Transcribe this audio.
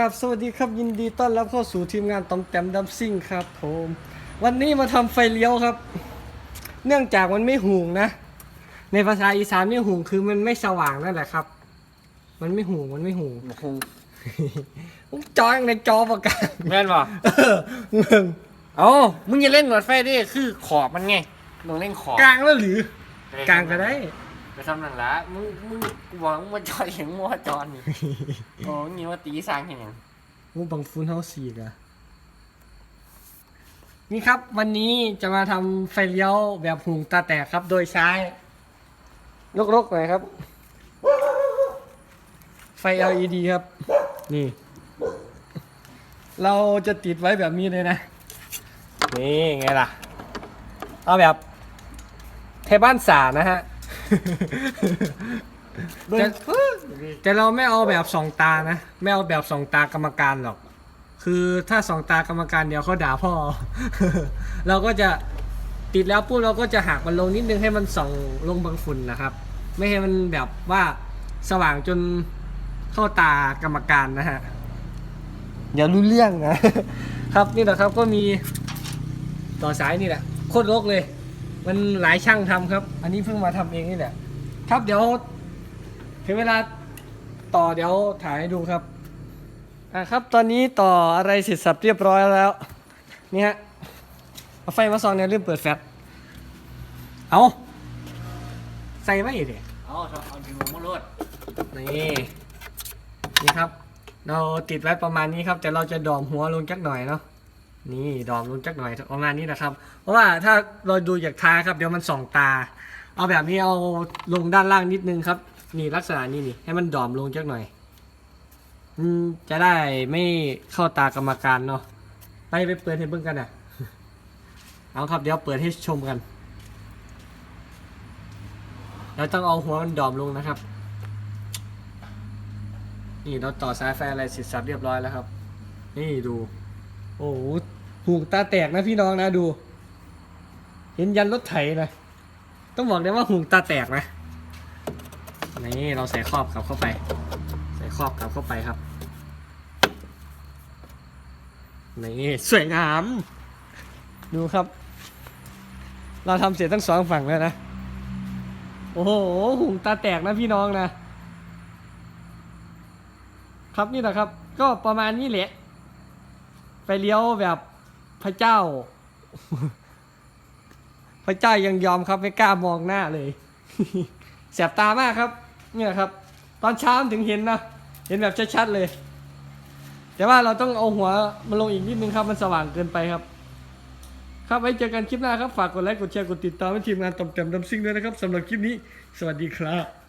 ครับสวัสดีครับยินดีต้อนรับเข้าสู่ทีมงานตอมแตมดัมซิ่งครับผมวันนี้มาทำไฟเลี้ยวครับ เนื่องจากมันไม่หุงนะ ในภาษาอีสานไม่หุงคือมันไม่สว่างนั่นแหละครับ มันไม่หุงมันไม่หุงผมจอยในจอประกาศแม่นบ่เออเงิงเอ้ามึงอย่าเล่นหนวดไฟดิคือขอบมันไงต้องเล่นขอบกลางแล้วหรือกลางก็ได้ ไปทำนั่นละมึงมึงกูหวังมาจอยอย่างมัวจอนนี่โอ้งี้ว่าตีสร้างเห็นยังมูบังฟูนเฮาสีกอะนี่ครับ วันนี้จะมาทำไฟเลี้ยวแบบหุงตาแตกครับ โดยใช้ลกๆหน่อยครับ ไฟ LED ครับ นี่ เราจะติดไว้แบบนี้เลยนะ นี่ไงล่ะ เอาแบบเทบ้านสานะฮะ แต่แต่เราไม่เอาแบบสองตานะ ไม่เอาแบบสองตากรรมการหรอก คือถ้าสองตากรรมการเดี๋ยวเขาด่าพ่อ เราก็จะติดแล้วปุ๊บเราก็จะหักมันลงนิดนึงให้มันส่องลงบางฝุ่นนะครับ ไม่ให้มันแบบว่าสว่างจนเข้าตากรรมการนะฮะอย่ารู้เรื่องนะ ครับนี่แหละครับก็มีต่อสายนี่แหละโคตรรกเลย มันหลายช่างทำครับ อันนี้เพิ่งมาทำเองนี่แหละครับเดี๋ยวถึงเวลาต่อเดี๋ยวถ่ายให้ดูครับอะครับตอนนี้ต่ออะไรเสร็จสับเรียบร้อยแล้วนี่ฮะเอาไฟมาส่องเนี่ยลืมเปิดแฟลชเอาใส่ไว้ดิเอาเอาดึงมาลวดนี่นี่ครับ เราติดไว้ประมาณนี้ครับ แต่เราจะดอมหัวลงจักหน่อยเนาะ นี่ดอมลงจักหน่อยประมาณนี้นะครับ เพราะว่าถ้าเราดูจากท้ายครับเดี๋ยวมันส่องตา เอาแบบนี้เอาลงด้านล่างนิดนึงครับ นี่ลักษณะนี้นี่ให้มันดอมลงจักหน่อยอืมจะได้ไม่เข้าตากรรมการเนาะไปไปเปิดให้เบิ่งกันอะ เอาครับเดี๋ยวเปิดให้ชมกันเราต้องเอาหัวมันดอมลงนะครับ นี่เราต่อสายไฟอะไรเสร็จสับเรียบร้อยแล้วครับ นี่ดู โอ้โหหูตาแตกนะพี่น้องนะดู เห็นยันรถไถนะต้องบอกเลยว่าหูตาแตกนะนี่เราใส่ครอบกลับเข้าไป ใส่ครอบกลับเข้าไปครับนี่สวยงาม ดูครับ เราทำเสร็จทั้งสองฝั่งแล้วนะ โอ้โหหูตาแตกนะพี่น้องนะ ครับนี่แหละครับ ก็ประมาณนี้แหละ ไปเลี้ยวแบบ พระเจ้า พระเจ้ายังยอมครับไม่กล้ามองหน้าเลยแสบตามากครับ เนี่ยครับ ตอนเช้าถึงเห็นนะเห็นแบบชัดๆเลย แต่ว่าเราต้องเอาหัวมาลงอีกนิดนึงครับมันสว่างเกินไปครับ ครับไว้เจอกันคลิปหน้าครับ ฝากกดไลค์กดแชร์กดติดตามให้ทีมงานต่อมแต้มดำซิ่งด้วยนะครับสำหรับคลิปนี้ สวัสดีครับ